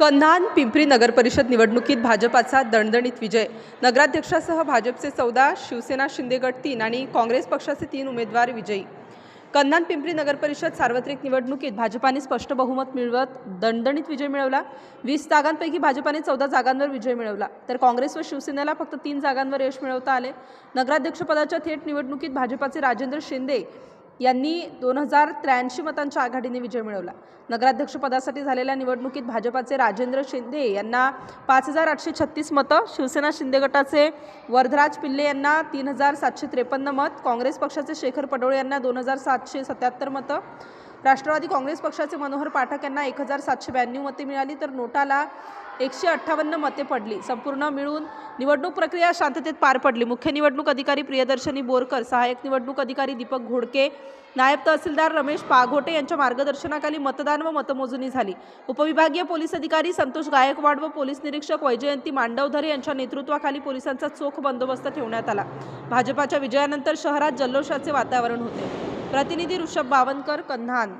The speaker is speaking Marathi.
कन्हान पिंपरी नगर परिषद निवडणुकीत भाजपाचा दणदणीत विजय. नगराध्यक्षासह भाजपचे चौदा शिवसेना शिंदे गट तीन आणि काँग्रेस पक्षाचे तीन उमेदवार विजयी. कन्हान पिंपरी नगर परिषद सार्वत्रिक निवडणुकीत भाजपाने स्पष्ट बहुमत मिळवत दणदणीत विजय मिळवला. वीस जागांपैकी भाजपाने चौदा जागांवर विजय मिळवला. तर काँग्रेस व शिवसेनेला फक्त तीन जागांवर यश मिळवता आले. नगराध्यक्षपदाच्या थेट निवडणुकीत भाजपाचे राजेंद्र शिंदे यांनी दोन हजार त्र्याऐंशी मतांच्या आघाडीने विजय मिळवला. नगराध्यक्षपदासाठी झालेल्या निवडणुकीत भाजपाचे राजेंद्र शिंदे यांना पाच हजार आठशे छत्तीस मतं शिवसेना शिंदे गटाचे वर्धराज पिल्ले यांना तीन हजार सातशे त्रेपन्न मत काँग्रेस पक्षाचे शेखर पडोळे यांना दोन हजार सातशे सत्याहत्तर मतं राष्ट्रवादी काँग्रेस पक्षाचे मनोहर पाठक यांना एक हजार सातशे ब्याण्णव मते मिळाली तर नोटाला एकशे अठ्ठावन्न मते पडली. संपूर्ण मिळून निवडणूक प्रक्रिया शांततेत पार पडली. मुख्य निवडणूक अधिकारी प्रियदर्शनी बोरकर सहाय्यक निवडणूक अधिकारी दीपक घोडके नायब तहसीलदार रमेश पाघोटे यांच्या मार्गदर्शनाखाली मतदान व मतमोजणी झाली. उपविभागीय पोलीस अधिकारी संतोष गायकवाड व पोलीस निरीक्षक वैजयंती मांडवधरे यांच्या नेतृत्वाखाली पोलिसांचा चोख बंदोबस्त ठेवण्यात आला. भाजपाच्या विजयानंतर शहरात जल्लोषाचे वातावरण होते. प्रतिनिधी ऋषभ बावनकर कन्हान.